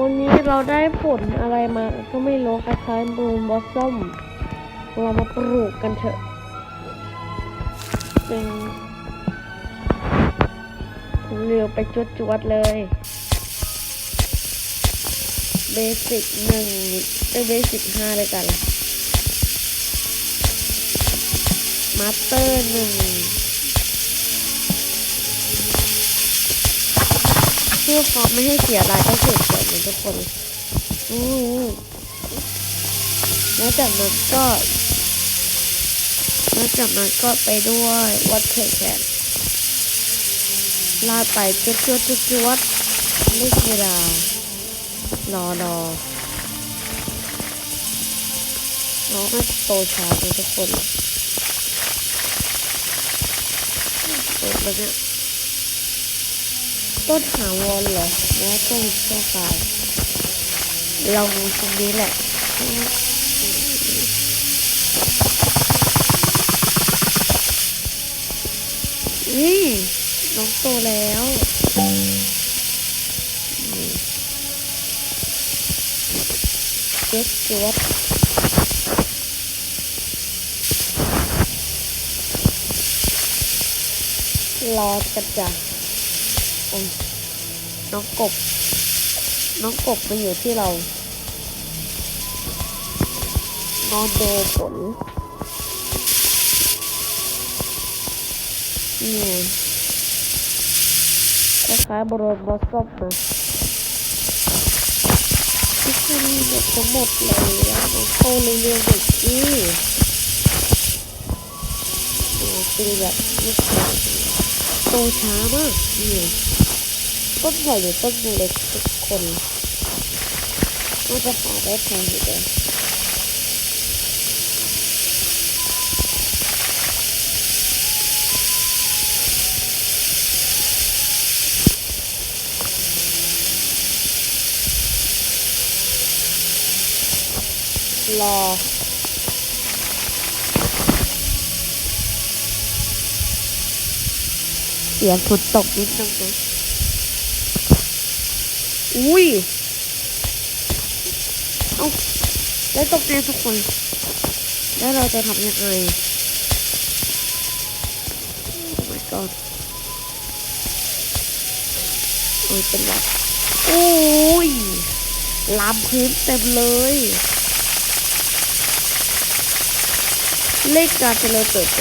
วันนี้เราได้ผลอะไรมาก็ไม่รู้คล้ายๆบลูมบอสซัมเรามาปลูกกันเถอะเป็นเร็วไปจวดๆเลยเบสิกหนึ่งเอเบสิกห้าเลยกันมาสเตอร์หนึ่ง พื่อความไม่ให้เสียรายก็เสียเกิดนะทุกคนอืมแล้วจากนั้นก็แล้วจากนั้นก็ไปด้วยวัดเทแคนลาไปจวดจวดจวดจวดเล่นเวลารอรอน้องน่าโตช้าเลยทุกคนโตแล้วเนี่ย ต้นหาวรเหรอว่าต้นชั่วคราวเราตรงนี้แหละนี่น้องโตแล้วเจ็ดจวดรอกันจ้ะ อยน้องกบ น้องกบมาอยู่ที่เรา นอนเดูผลนี่คล้ายๆบรอนบอสซอมนะที่คุณเด็กทั้งหมดเลยอะน้องโตเลยเรียนเด็กนี่โอ้ตีแบบลูกโตช้ามากนี่ ต้นใหญ่หรือต้นเล็กทุกคนน่าจะหาได้แพงอยู่เลยรอเสียงฝนตกนิดนึงนะ อุ้ย เอาแล้ตกใจทุกคน แล้วเราจะทำยังไง โอ้ my god โอ้ยเป็นแบบโอ้ยลามพื้นเต็มเลย เลขการเจริญเติบโต